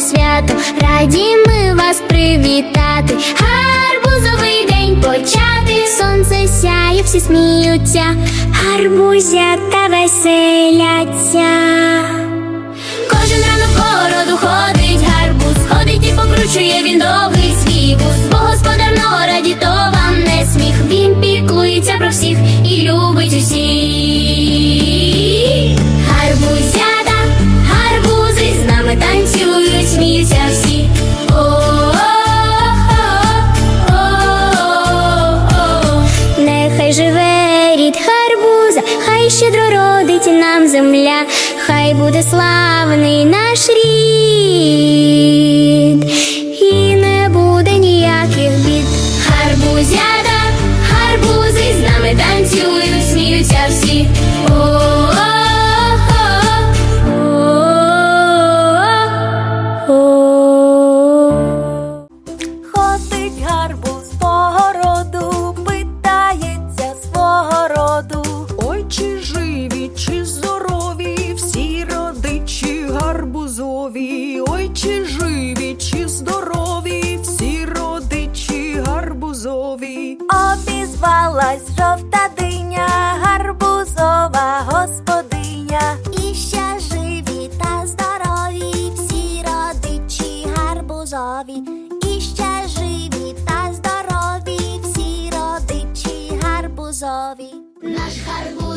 свято, раді ми вас привітати. Гарбузовий день почати. Сонце сяє, всі сміються, гарбузята веселяться. Живе гарбуза, хай щедро родить нам земля, хай буде славний наш рід, гарбузові. Обізвалась жовта диня, гарбузова господиня. І ще живі та здорові, всі родичі гарбузові. І ще живі та здорові, всі родичі гарбузові. Наш друг,